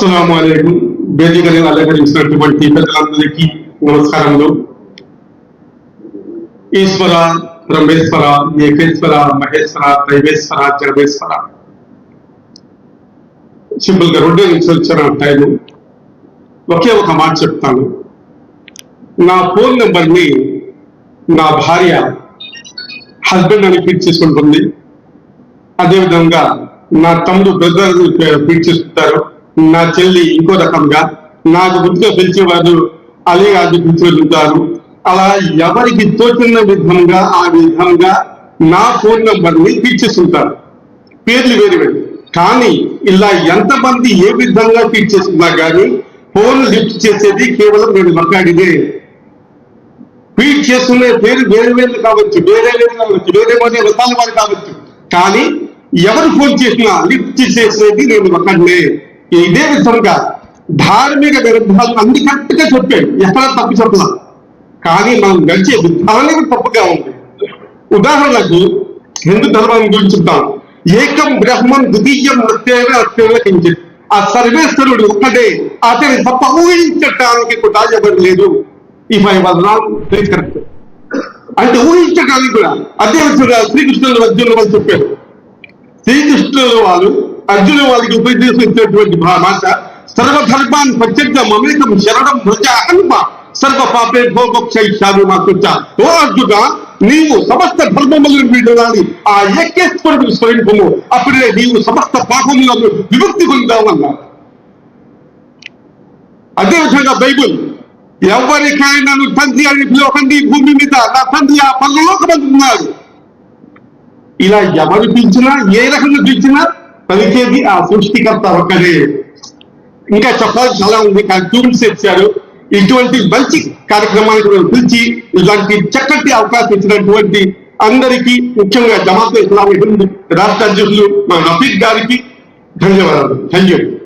అస్సలం అయికం వేదికని అలంకరించినటువంటి పెద్దలందరికీ నమస్కారములు. ఈశ్వర బ్రహ్మేశ్వర ఏకేశ్వర మహేశ్వర దైవేశ్వర జగమేశ్వర సింపుల్గా రెండు నుంచి వచ్చిన టైము ఒకే ఒక మాట చెప్తాను. నా ఫోన్ నెంబర్ని నా భార్య హస్బెండ్ అని ఫీడ్ చేసుకుంటుంది అదేవిధంగా నా తమ్ముడు బ్రదర్ ఫీడ్ చేసుకుంటారు నా చెల్లి ఇంకో రకంగా నాకు గుర్తుగా పిలిచేవారు అలీ గారి పిలిచేవారు అలా ఎవరికి తోచిన విధంగా ఆ విధంగా నా ఫోన్ నంబర్ని తీర్చేస్తుంటారు పేర్లు వేరు వేరు. కానీ ఇలా ఎంతమంది ఏ విధంగా ఫీడ్ కానీ ఫోన్ లిఫ్ట్ చేసేది కేవలం నేను మాట్లాడిదే ట్వీట్ చేస్తున్న పేరు వేరే వేరు కావచ్చు వేరే వేరు కావచ్చు వేరే వేరే రకాల వారు కావచ్చు. కానీ ఎవరు ఫోన్ చేసినా లిఫ్ట్ చేసేది నేను ఒకనే ఇదే విధంగా ధార్మిక విరుద్ధాలు అన్ని కరెక్ట్గా చెప్పాడు. ఎక్కడ తప్పు చెప్పలా కానీ మనం నడిచే విధానం తప్పుగా ఉంది. ఉదాహరణకు హిందూ ధర్మం గురించి చెప్తాం ఏకం బ్రహ్మం ద్వితీయం నృత్యమే అత్యేన కించిత్. ఆ సర్వేశ్వరుడు ఒక్కడే అతని తప్ప ఊహించటానికి కూడా ఎవరు లేదు ఈ ఫైవ్ కరెక్ట్. అంటే ఊహించడానికి కూడా అదే విధంగా శ్రీకృష్ణుడు అర్జునుడు వాళ్ళు చెప్పారు. శ్రీకృష్ణుల వాళ్ళు అర్జున వాళ్ళకి ఉపదేశం మాట సర్వధర్మాన్ ప్రత్యక్ష మమేకం శరణం భుజ హనుమ సర్వ పాపే భోగక్షామి మాకొచ్చ ఓ అర్జున నీవు సమస్త ధర్మములను వీడాలి ఆ ఏకేశ్వరుడు స్వరూపము అప్పుడే నీవు సమస్త పాపములను విముక్తి పొందావన్నారు అదేవిధంగా బైబుల్ ఎవరికైనా నువ్వు తండ్రి అని పిలవకండి భూమి మీద. నా తండ్రి ఆ పల్లలోకమంది ఇలా ఎవరు పిలిచినా ఏ రకంగా పిలిచినా పలికేది ఆ సృష్టికర్త ఒక్కడే. ఇంకా చెప్పాలి చాలా ఉంది. కానీ ట్యూన్స్ ఇచ్చారు. ఇటువంటి మంచి కార్యక్రమానికి మేము పిలిచి ఇలాంటి చక్కటి అవకాశం ఇచ్చినటువంటి అందరికీ ముఖ్యంగా జమాత్ ఇస్లామీ హింద్ రాష్ట్ర అధ్యక్షులు మా రఫీక్ గారికి ధన్యవాదాలు. Thank you